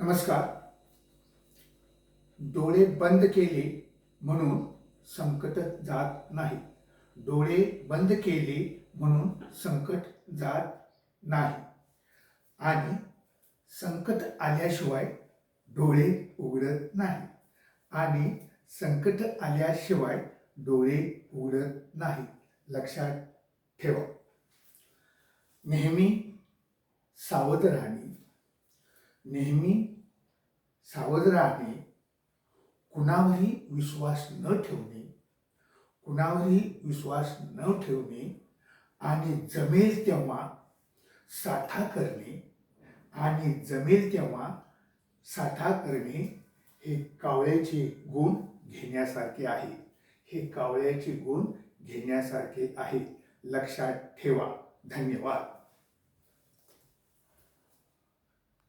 नमस्कार. डोळे बंद केले म्हणून संकट जात नाही. डोळे बंद केले म्हणून संकट जात नाही. आणि संकट आल्याशिवाय डोळे उघडत नाही. आणि संकट आल्याशिवाय डोळे उघडत नाही. लक्षात ठेवा. नेहमी सावध राहणे. नेहमी सावध राहणे कुणावरही विश्वास न ठेवणे कुणावरही विश्वास न ठेवणे आणि जमेल तेव्हा साठा करणे आणि जमेल तेव्हा साठा करणे हे कावळ्याचे गुण घेण्यासारखे आहे. हे कावळ्याचे गुण घेण्यासारखे आहे. लक्षात ठेवा. धन्यवाद.